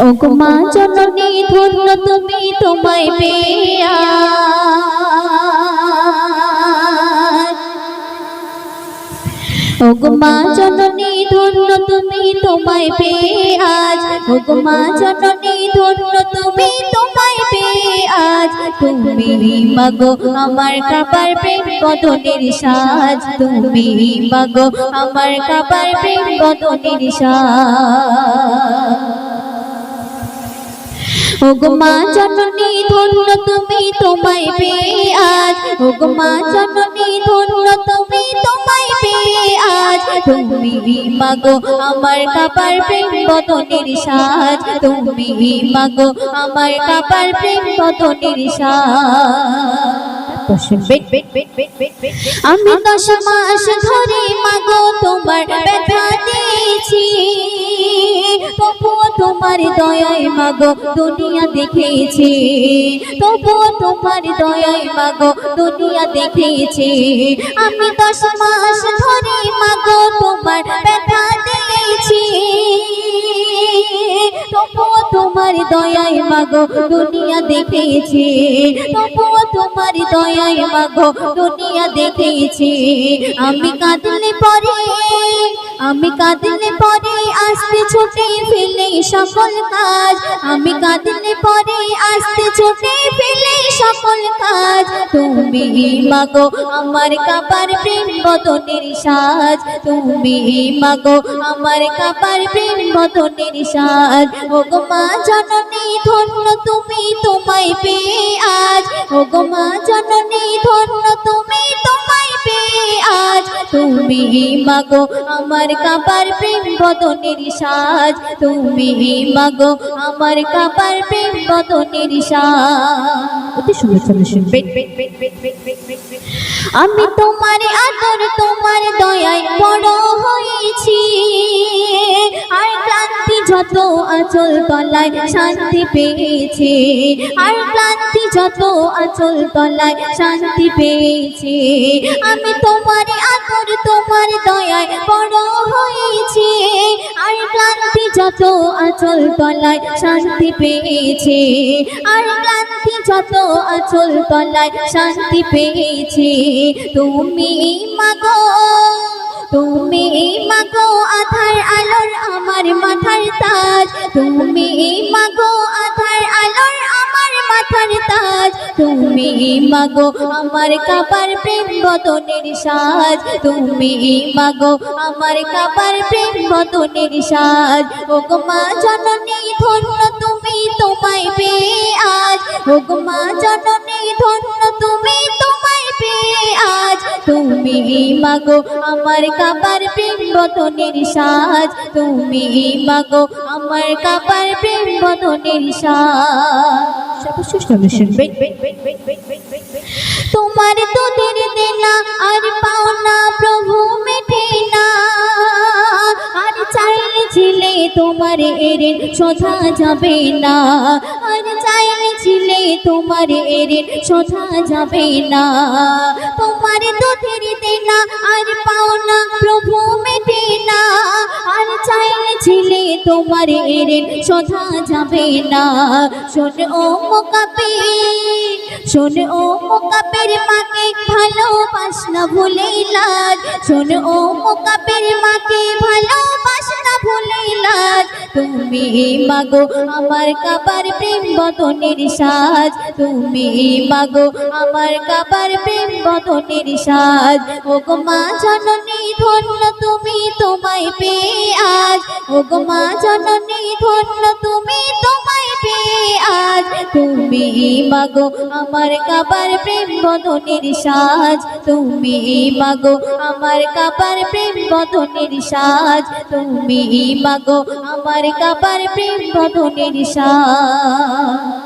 ওগো মা জননী ধন্য তুমি তোমায় পেয়া ওগো মা জননী ধন্য তুমি তোমায় পেয়ে আজ ওগো মা জননী ধন্য তুমি তোমায় পেয়ে আজ তুমি মাগো আমার কাবার প্রেম বদনের সাজ, তুমি মাগো আমার কাবার প্রেম বদনের সাজ। ওগো মা জননী ধন্য তুমি তোমায় পেয়ে আজ। ওগো মা জননী ধন্য তুমি তোমায় পেয়ে আজ। মাগো আমার কাপার প্রেম বদনের সাজ। তুমি মাগো আমার কাপার প্রেম বদনের সাজ। আমি দশ মাস ধরে মাগো, তোমার ব্যথা দিয়েছি। তবুও তোমার দয়ায় মাগো, দুনিয়া দেখেছি। তবুও তোমার দয়ায় মাগো, দুনিয়া দেখেছি। আমি দশ মাস ধরে মাগো, তোমার ব্যথা দিয়েছি। তবুও তোমার দয়ায় মাগো, দুনিয়া দেখেছি। তবুও তোমার দয়ায় মাগো, দুনিয়া দেখেছি। আমি কাঁদলে পরে, আমি কাঁদলে পরে আসতে ছুটে ফেলে সকল কাজ। আমি কাঁদলে পরে আসতে ছুটে ফেলে সকল কাজ। তুমি মাগো, আমার কাবার প্রেম বদনের সাজ। তুমি মাগো, আমার কাপার প্রেম বদনের সাজ। ওগো মা জননী, ধন্য তুমি তোমায় পেয়ে আজ। ওগো মা জননী, ধন্য তুমি তুমি মাগো আমার কাপার প্রেম বদনের সাজ। তুমি মাগো আমার কাপার প্রেম বদনের সাজ। অতি সুন্দর সুন্দর আমি তোমার আদর যত আচল তলায় শান্তি পেয়েছি, আর ক্লান্তি যত আচল তলায় শান্তি পেয়েছে, আমি তোমার আদর, তোমার দয়ায় বড় হয়েছি, আর ক্লান্তি যত আচল তলায় শান্তি পেয়েছি, আর ক্লান্তি যত আচল তলায় শান্তি পেয়েছি। তুমি মাগো তুমি মাগো আধার আলোর আমার তুমি মাগো আধার আলোর আমার মাথার তাজ। তুমি মাগো আমার কাপার প্রেম বদনের সাজ। তুমি মাগো আমার কাপার প্রেম বদনের সাজ। ও গো মা জননী ধন্য তুমি তোমায় পেয়ে আজ। ও গো তুমি মাগো, আমার কাবার প্রেম বদনের সাজ। তুমি মাগো, আমার কাবার প্রেম বদনের সাজ। অবশ্যই সবাই শুনবে। তোমার দেনা আর পাওনা প্রভু, মেটে না। আর চাইলে ছিলে তোমার এরেন শোধা যাবে না। আর চাইলে ছিলে তোমার এরেন শোধা যাবে না। তোমার তোদের দেনা আর পাওনা প্রভু মেটে না। আর চাইলে ছিলে তোমার এরেন শোধা যাবে না। শোন ও মোকাপে শোন ও মোকাপের মাকে ভালোবাস না ভুলে লাজ শোন ও মোকাপের মাকে ভালোবাস ভুলে তুমি মাগো আমার কাবার প্রেম বদনের সাজ। তুমি মাগো আমার কাবার প্রেম বদনের সাজ। ও গো মা জননী, ধন্য তুমি তোমায় পেয়ে আজ। ও গো মা জননী, ধন্য তুমি তোমায় পেয়ে আজ। তুমি মাগো আমার কাবার প্রেম বদনের সাজ। তুমি মাগো আমার কাবার প্রেম বদনের সাজ। তুমি মাগো আমার কাবার প্রেম বদনের সাজ